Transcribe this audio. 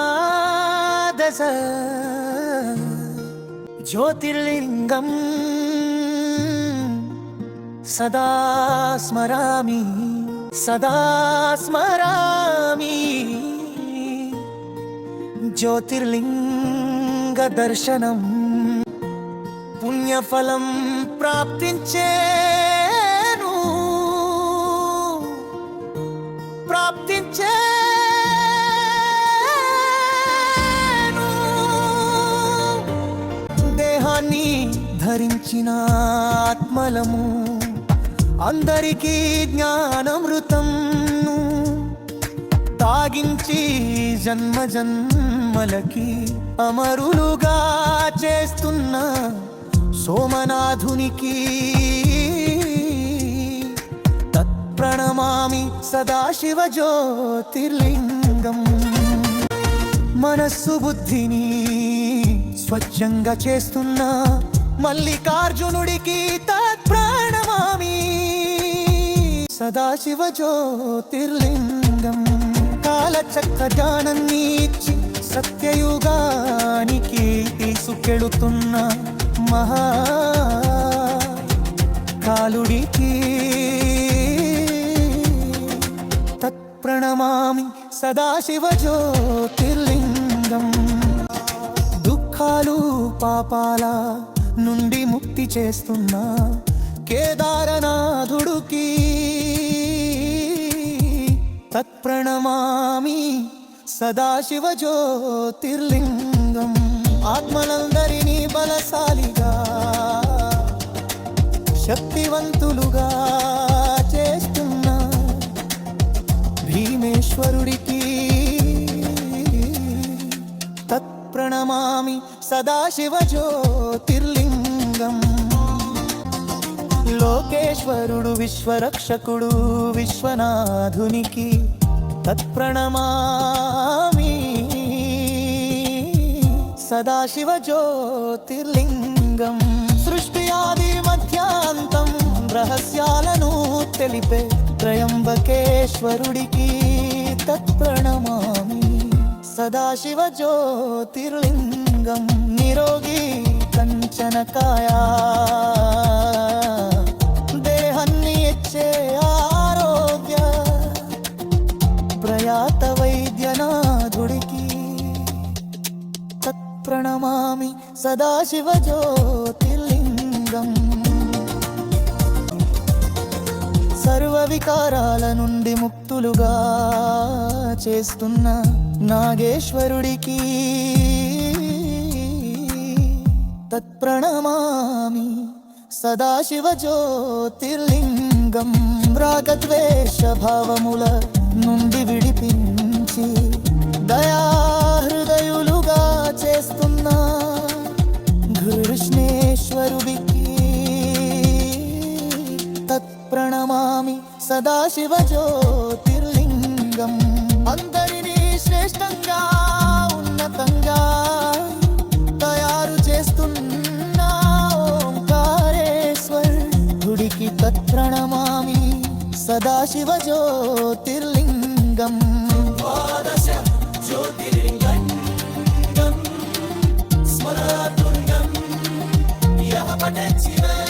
వాదస జ్యోతిర్లింగం సదా స్మరామి సదా స్మరామి జ్యోతిర్లింగ దర్శనం పుణ్యఫలం ప్రాప్తించే ధరించిన ఆత్మలము అందరికీ జ్ఞానమృతం తాగించి జన్మ జన్మలకి అమరులుగా చేస్తున్న సోమనాథునికి తత్ప్రణమామి సదాశివ జ్యోతిర్లింగం మనస్సు బుద్ధిని స్వచ్ఛంగా చేస్తున్న మల్లికార్జునుడికి తత్ప్రాణమామి. సదాశివ జ్యోతిర్లింగం కాలచక్ర జ్ఞానాన్ని ఇచ్చి సత్యయుగానికి తీసుకెళుతున్న మహా కాలుడికి తత్ప్రణమామి సదాశివ జ్యోతిర్లింగం. దుఃఖాలు పాపాల ముక్తి చేస్తున్న కేదారనాథుడుకి తత్ప్రణమామి సదాశివ జ్యోతిర్లింగం. ఆత్మలందరినీ బలశాలిగా శక్తివంతులుగా చేస్తున్న భీమేశ్వరుడికి తత్ప్రణమామి సదాశివ జ్యోతిర్లింగం. లోకేశ్వరుడు విశ్వరక్షకుడు విశ్వనాథునికి తత్ప్రణమామి. సదాశివ జ్యోతిర్లింగం. సృష్టి ఆది మధ్యాంతం రహస్యాలను తెలిపే త్రయంబకేశ్వరుడికి తత్ప్రణమామి. సదాశివ జ్యోతిర్లింగం. నిరోగి చెనకాయ దేహాన్ని ఇచ్చే ఆరోగ్య ప్రయాత వైద్యనాథుడికి తత్ప్రణమామి సదాశివ జ్యోతిర్లింగం సర్వ వికారాల నుండి ముక్తులుగా చేస్తున్న నాగేశ్వరుడికి తత్ప్రణమామి సదాశివజ్యోతిర్లింగం రాగద్వేషభావముల నుండి విడిపించి దయాహృదయులుగా చేస్తున్న కృష్ణేశ్వరుడికి తత్ప్రణమామి సదాశివ సదాశివ జ్యోతిర్లింగం సత్యలోకం ప్రాప్తించెను ప్రాప్తించెను